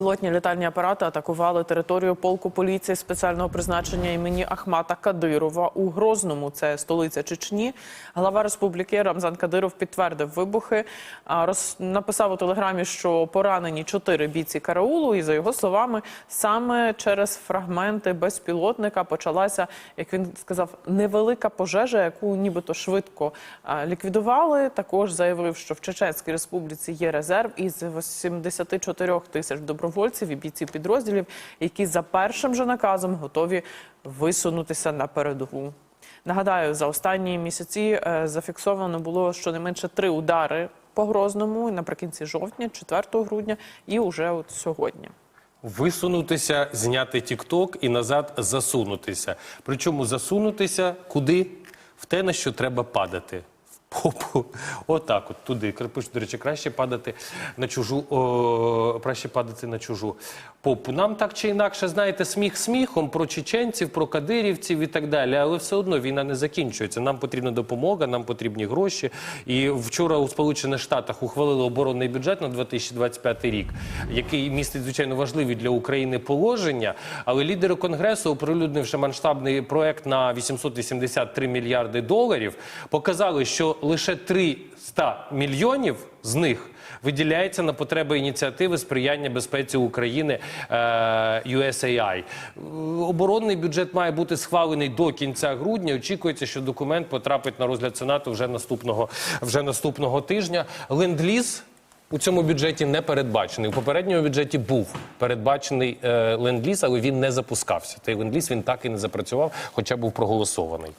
Пілотні літальні апарати атакували територію полку поліції спеціального призначення імені Ахмата Кадирова у Грозному. Це столиця Чечні. Глава республіки Рамзан Кадиров підтвердив вибухи. Роз... написав у телеграмі, що поранені чотири бійці караулу. І за його словами, саме через фрагменти безпілотника почалася, як він сказав, невелика пожежа, яку нібито швидко ліквідували. Також заявив, що в Чеченській республіці є резерв із 84 тисяч добровольців і бійців підрозділів, які за першим же наказом готові висунутися на передову. Нагадаю, за останні місяці е, зафіксовано було щонайменше три удари по Грозному наприкінці жовтня, 4 грудня і уже от сьогодні. Висунутися, зняти тік-ток і назад засунутися. Причому засунутися куди? В те, на що треба падати. Попу. Отак, от туди. Пишуть, до речі, краще падати на чужу, о, краще падати на чужу попу. Нам так чи інакше, знаєте, сміх сміхом про чеченців, про кадирівців і так далі. Але все одно війна не закінчується. Нам потрібна допомога, нам потрібні гроші. І вчора у Сполучених Штатах ухвалили оборонний бюджет на 2025 рік, який містить звичайно важливі для України положення. Але лідери конгресу, оприлюднивши масштабний проект на 883 мільярди доларів, показали, що лише 300 мільйонів з них виділяється на потреби ініціативи сприяння безпеці України USAI. Е, Оборонний бюджет має бути схвалений до кінця грудня. Очікується, що документ потрапить на розгляд Сенату вже наступного, вже наступного тижня. Ленд-ліз у цьому бюджеті не передбачений. У попередньому бюджеті був передбачений е, ленд-ліз, але він не запускався. Той ленд-ліз він так і не запрацював, хоча був проголосований.